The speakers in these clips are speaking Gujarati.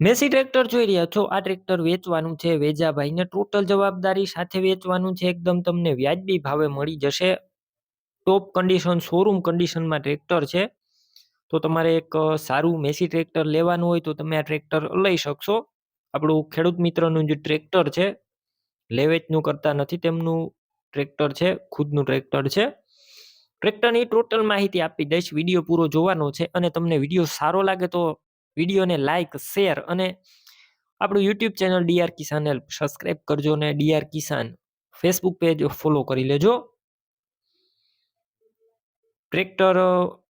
મેસી ટ્રેક્ટર જોઈ રહ્યા છો? આ ટ્રેક્ટર વેચવાનું છે વેજાભાઈને. ટોટલ જવાબદારી સાથે વેચવાનું છે. એકદમ તમને વ્યાજબી ભાવે મળી જશે. ટોપ કન્ડિશન, શોરૂમ કન્ડિશનમાં ટ્રેક્ટર છે. તો તમારે એક સારું મેસી ટ્રેક્ટર લેવાનું હોય તો તમે આ ટ્રેક્ટર લઈ શકશો. આપણું ખેડૂત મિત્રનું જે ટ્રેક્ટર છે, લેવેચનું કરતા નથી તેમનું ટ્રેક્ટર છે, ખુદનું ટ્રેક્ટર છે. ટ્રેક્ટરની ટોટલ માહિતી આપી દઈશ. વીડિયો પૂરો જોવાનો છે અને તમને વીડિયો સારો લાગે તો વિડીયોને લાઇક શેર અને આપણું YouTube channel DR Kisan help subscribe કરજો અને DR Kisan Facebook page follow કરી લેજો. ટ્રેક્ટર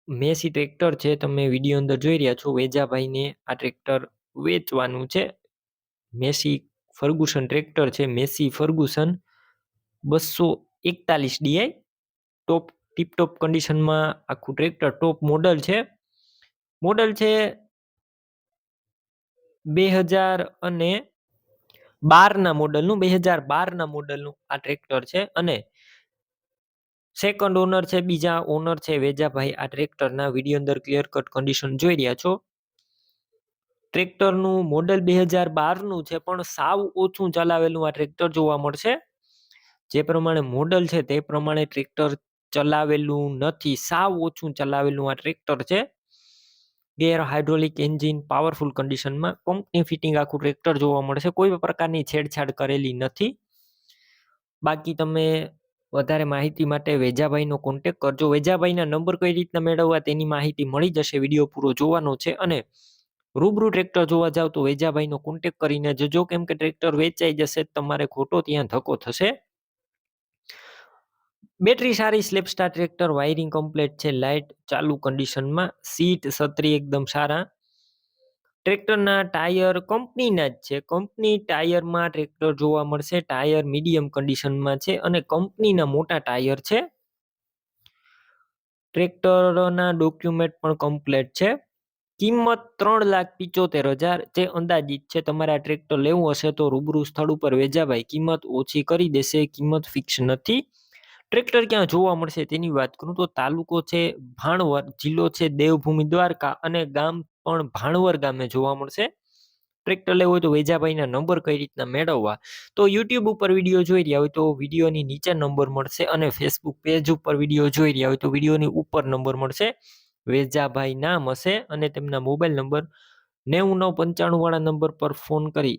મેસી ટ્રેક્ટર છે, તમે વીડિયો અંદર જોઈ રહ્યા છો, વેજાભાઈને આ ટ્રેક્ટર વેચવાનું છે. મેસી ફર્ગુસન ટ્રેક્ટર છે, મેસી ફર્ગુસન બસો એકતાલીસ ડીઆઈ ટોપ ટીપટોપ કન્ડિશનમાં આખું ટ્રેક્ટર ટોપ મોડલ છે. મોડલ છે બે હજાર અને બારના મોડલનું, બે હજાર બારના મોડલનું આ ટ્રેક્ટર છે અને સેકન્ડ ઓનર છે, બીજા ઓનર છે, વેજાભાઈ, આ ટ્રેક્ટરના વીડિયો અંદર ક્લિયર કટ કન્ડિશન જોઈ રહ્યા છો. ટ્રેક્ટરનું મોડલ બે હજાર બારનું છે, પણ સાવ ઓછું ચલાવેલું આ ટ્રેક્ટર જોવા મળશે. જે પ્રમાણે મોડલ છે, તે પ્રમાણે ટ્રેક્ટર ચલાવેલું નથી, સાવ ઓછું ચલાવેલું આ ટ્રેક્ટર છે. ગેર હાઇડ્રોલિક એન્જિન પાવરફુલ કન્ડિશનમાં કંપની ફિટિંગ આખું ટ્રેક્ટર જોવા મળશે. કોઈ પ્રકારની છેડછાડ કરેલી નથી. બાકી તમે વધારે માહિતી માટે વેજાભાઈનો કોન્ટેક કરજો. વેજાભાઈના નંબર કઈ રીતના મેળવવા તેની માહિતી મળી જશે. વીડિયો પૂરો જોવાનો છે અને રૂબરૂ ટ્રેક્ટર જોવા જાવ તો વેજાભાઈનો કોન્ટેક કરીને જજો. કેમ કે ટ્રેક્ટર વેચાઈ જશે તમારે ખોટો ત્યાં ધક્કો થશે. બેટરી સારી, self starter tractor, wiring complete છે, લાઇટ ચાલુ કન્ડિશનમાં સીટ સત્રી એકદમ સારા. ટ્રેક્ટરના ટાયર કંપનીના જ છે. કંપની ટાયરમાં ટ્રેક્ટર જોવા મળશે, ટાયર મીડિયમ કન્ડિશનમાં છે અને કંપનીના મોટા ટાયર છે. ટ્રેક્ટરના ડોક્યુમેન્ટ પણ કમ્પ્લીટ છે. કિંમત ત્રણ લાખ પિચોતેર હજાર, જે અંદાજિત છે. તમારે આ ટ્રેક્ટર લેવું હશે તો રૂબરૂ સ્થળ ઉપર વેજાભાઈ કિંમત ઓછી કરી દેશે, કિંમત ફિક્સ નથી. ટ્રેક્ટર ક્યાં જોવા મળશે તેની વાત કરું તો તાલુકો છે ભાણવર, જિલ્લો છે દેવભૂમિ, દ્વારકા અને ગામ પણ ભાણવર ગામે જોવા મળશે. ટ્રેક્ટર લેવું હોય તો વેજાભાઈના નંબર કઈ રીતના મેળવવા? તો યુટ્યુબ ઉપર વીડિયો જોઈ રહ્યા હોય તો વિડીયોની નીચે નંબર મળશે અને ફેસબુક પેજ ઉપર વીડિયો જોઈ રહ્યા હોય તો વિડીયોની ઉપર નંબર મળશે. વેજાભાઈ નામ હશે અને તેમના મોબાઈલ નંબર નેવું નવ પંચાણું વાળા નંબર પર ફોન કરી